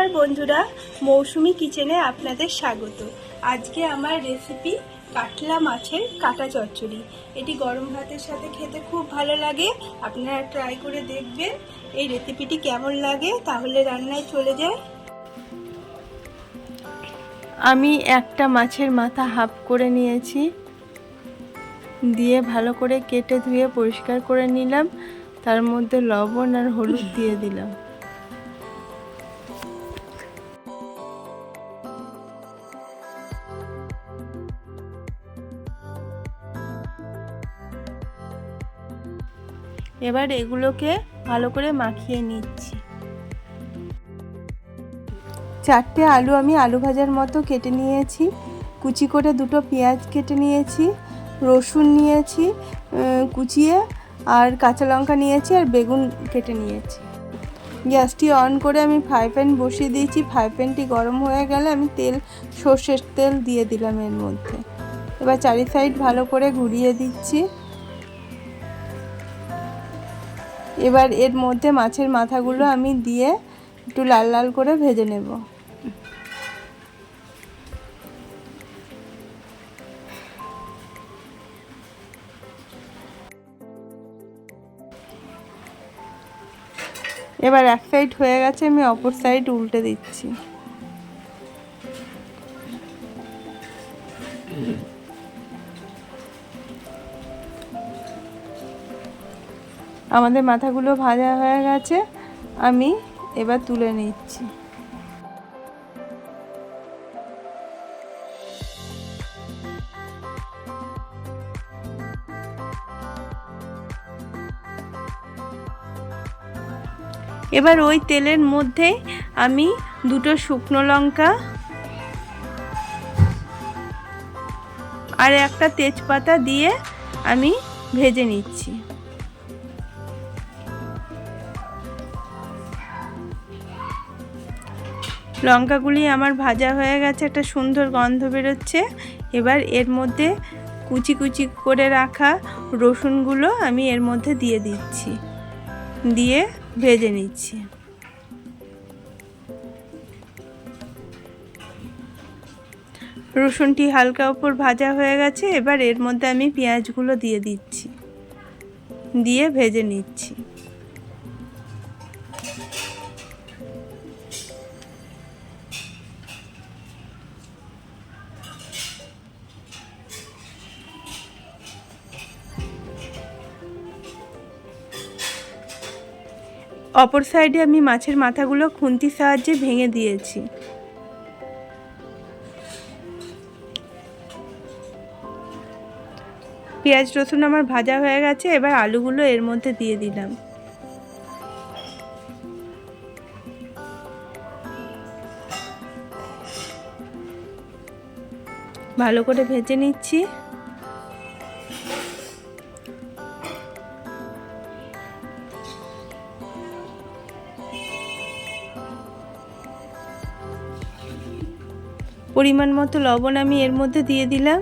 নমস্কার বন্ধুরা, মৌসুমি কিচেনে আপনাদের স্বাগত। আজকে আমার রেসিপি কাতলা মাছের কাটা চচ্চড়ি। এটি গরম ভাতের সাথে খেতে খুব ভালো লাগে। আপনারা ট্রাই করে দেখবেন এই রেসিপিটি কেমন লাগে। তাহলে রান্নায় চলে যায় আমি একটা মাছের মাথা হাফ করে নিয়েছি। দিয়ে ভালো করে কেটে ধুয়ে পরিষ্কার করে নিলাম। তার মধ্যে লবণ আর হলুদ দিয়ে দিলাম। এবার এগুলোকে ভালো করে মাখিয়ে নিচ্ছি। চারটে আলু আমি আলু ভাজার মতো কেটে নিয়েছি। কুচি করে দুটো পেঁয়াজ কেটে নিয়েছি, রসুন নিয়েছি কুচিয়ে আর কাঁচা লঙ্কা নিয়েছি আর বেগুন কেটে নিয়েছি। গ্যাসটি অন করে আমি ফ্রাই প্যান বসিয়ে দিয়েছি। ফ্রাই প্যানটি গরম হয়ে গেলে আমি তেল, সর্ষের তেল দিয়ে দিলাম এর মধ্যে। এবার চারি সাইড ভালো করে ঘুরিয়ে দিচ্ছি। এবার এর মধ্যে মাছের মাথাগুলো আমি দিয়ে একটু লাল লাল করে ভেজে নেব। এবার এক সাইড হয়ে গেছে, আমি অপর সাইড উল্টে দিচ্ছি। আমাদের মাথাগুলো ভাজা হয়ে গেছে, আমি এবার তুলে নিচ্ছি। এবার ওই তেলের মধ্যে আমি দুটো শুকনো লঙ্কা আর একটা তেজপাতা দিয়ে আমি ভেজে নিচ্ছি। লঙ্কাগুলি আমার ভাজা হয়ে গেছে, একটা সুন্দর গন্ধ বেরোচ্ছে। এবার এর মধ্যে কুচি কুচি করে রাখা রসুনগুলো আমি এর মধ্যে দিয়ে দিচ্ছি, দিয়ে ভেজে নিচ্ছি। রসুনটি হালকা উপর ভাজা হয়ে গেছে, এবার এর মধ্যে আমি পেঁয়াজগুলো দিয়ে দিচ্ছি, দিয়ে ভেজে নিচ্ছি। অপর সাইডে আমি মাছের মাথাগুলো খুন্তির সাহায্যে ভেঙে দিয়েছি। পেঁয়াজ, রসুন আমার ভাজা হয়ে গেছে, এবার আলুগুলো এর মধ্যে দিয়ে দিলাম। ভালো করে ভেজে নিচ্ছি। পরিমাণ মতো লবণ আমি এর মধ্যে দিয়ে দিলাম।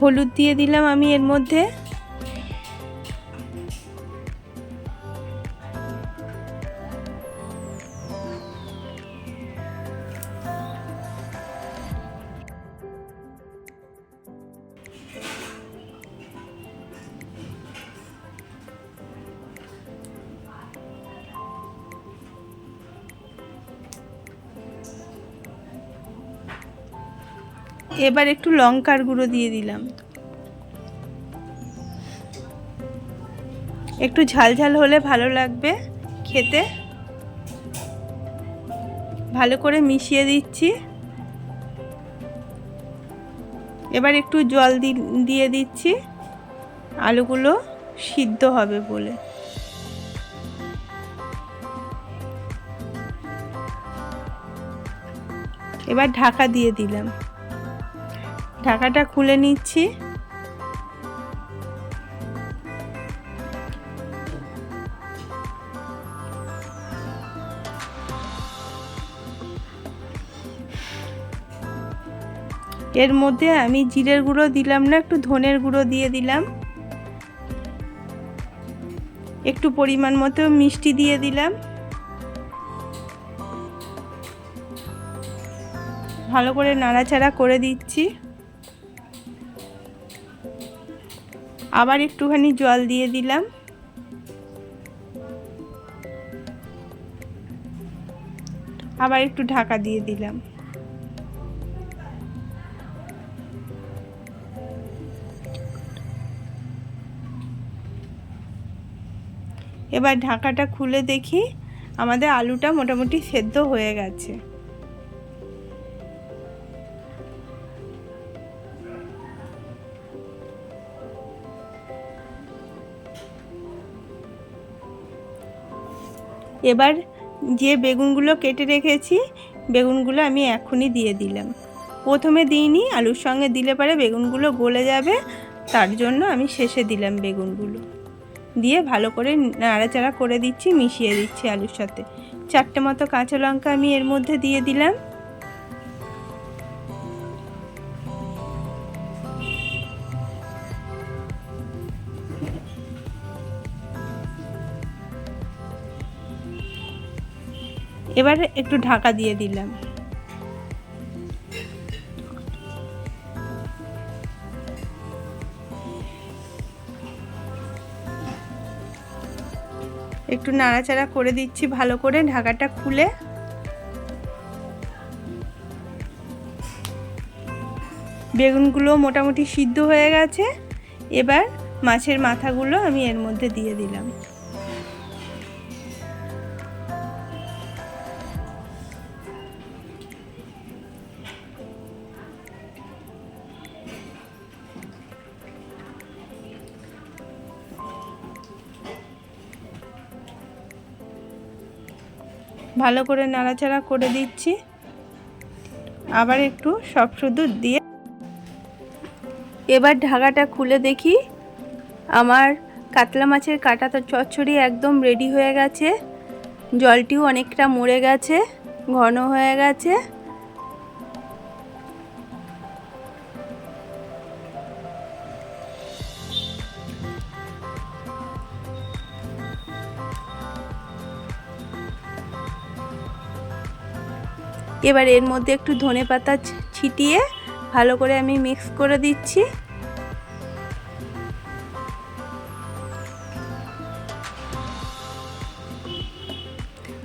হলুদ দিয়ে দিলাম আমি এর মধ্যে। এবার একটু লঙ্কার গুঁড়ো দিয়ে দিলাম। একটু ঝাল ঝাল হলে ভালো লাগবে খেতে। ভালো করে মিশিয়ে দিচ্ছি। এবার একটু জল দিয়ে দিচ্ছি। আলুগুলো সিদ্ধ হবে বলে। এবার ঢাকা দিয়ে দিলাম। ঢাকাটা খুলে নিচ্ছি। এর মধ্যে আমি জিরের গুঁড়ো দিলাম না, একটু ধনের গুঁড়ো দিয়ে দিলাম। একটু পরিমাণ মতো মিষ্টি দিয়ে দিলাম। ভালো করে নাড়াচাড়া করে দিচ্ছি। আবার একটুখানি জল দিয়ে দিলাম। আবার একটু ঢাকা দিয়ে দিলাম। এবার ঢাকাটা খুলে দেখি, আমাদের আলুটা মোটামুটি সেদ্ধ হয়ে গেছে। এবার যে বেগুনগুলো কেটে রেখেছি, বেগুনগুলো আমি এখনই দিয়ে দিলাম। প্রথমে দিইনি, আলুর সঙ্গে দিলে পরে বেগুনগুলো গলে যাবে, তার জন্য আমি শেষে দিলাম বেগুনগুলো। দিয়ে ভালো করে নাড়াচাড়া করে দিচ্ছি, মিশিয়ে দিচ্ছি আলুর সাথে। চারটে মতো কাঁচা লঙ্কা আমি এর মধ্যে দিয়ে দিলাম। এবার একটু ঢাকা দিয়ে দিলাম। একটু নাড়াচাড়া করে দিচ্ছি ভালো করে, ঢাকাটা খুলে। বেগুনগুলো মোটামুটি সিদ্ধ হয়ে গেছে। এবার মাছের মাথাগুলো আমি এর মধ্যে দিয়ে দিলাম। ভালো করে নাড়াচাড়া করে দিচ্ছি। আবার একটু সব শুধু দিয়ে এবার ঢাকাটা খুলে দেখি। আমার কাতলা মাছের কাটা তো চচ্চড়ি একদম রেডি হয়ে গেছে। জলটিও অনেকটা মরে গেছে, ঘন হয়ে গেছে। এবার এর মধ্যে একটু ধনে পাতা ছিটিয়ে ভালো করে আমি মিক্স করে দিচ্ছি।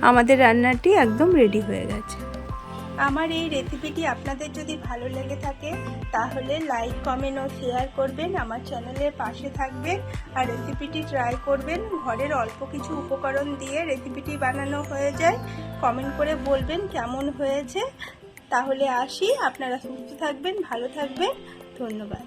আমাদের রান্নাটি একদম রেডি হয়ে গেছে। আমার এই রেসিপিটি আপনাদের যদি ভালো লেগে থাকে, তাহলে লাইক কমেন্ট ও শেয়ার করবেন, আমার চ্যানেলের পাশে থাকবেন। আর রেসিপিটি ট্রাই করবেন, ঘরের অল্প কিছু উপকরণ দিয়ে রেসিপিটি বানানো হয়ে যায়। কমেন্ট করে বলবেন কেমন হয়েছে। তাহলে আসি, আপনারা সুস্থ থাকবেন, ভালো থাকবেন। ধন্যবাদ।